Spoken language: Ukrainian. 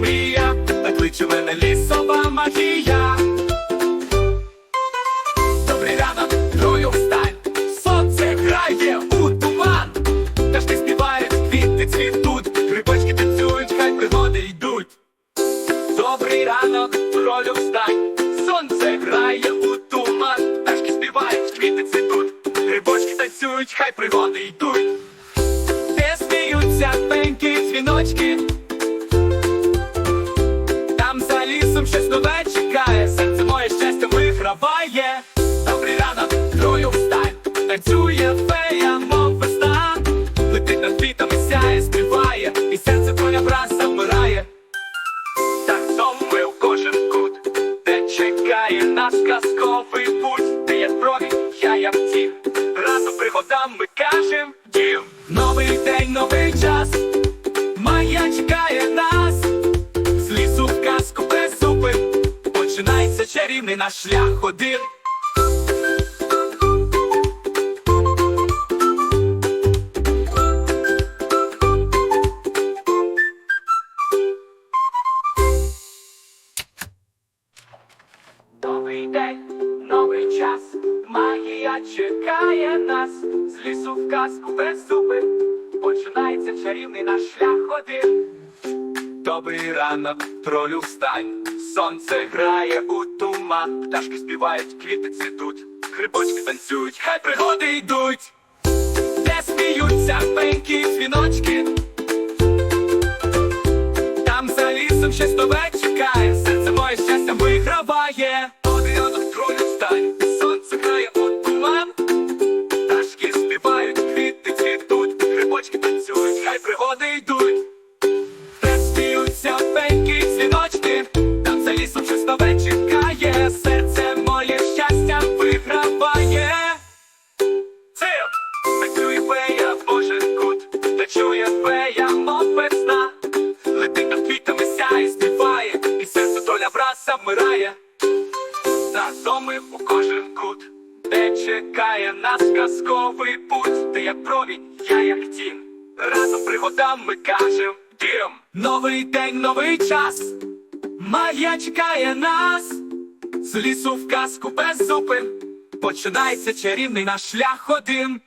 мрія, та кличе мене лісова магія. Добрий ранок, крою встань, сонце грає у туман, пташки співають, квіти цвітуть, грибочки танцюють, хай пригоди йдуть. Добрий ранок, кролю встань, сонце грає у туман, пташки співають, квіти цвітуть, грибочки танцюють, хай пригоди йдуть. Де сміються пенькі дзвіночки, за щось нове чекає, серце моє щастя виграває. Добрий ранок, крою встань, танцює фея, мов весна, летить над квітами, сяє, співає, і серце твоя враз замирає. Так ми в кожен кут, де чекає нас казковий путь, де є зброї, я як тім. Разом пригодам ми кажем дім. Новий день, новий час, Майя чекає нас, чарівний наш шлях один. Новий день, новий час, магія чекає нас, з лісу в казку без зупин, починається чарівний наш шлях один. Добрий ранок, тролю встань, сонце грає у туман, пташки співають, квіти цвітуть, грибочки танцюють, хай пригоди йдуть, де сміються пенькі дзвіночки, там за лісом щось нове чекає, серце моє щастя виграває. Кут, де чекає нас казковий путь, ти як промінь, я як тінь. Разом пригодам ми кажем дім. Новий день, новий час. Магія чекає нас. З лісу в казку без зупин. Починається чарівний наш шлях один.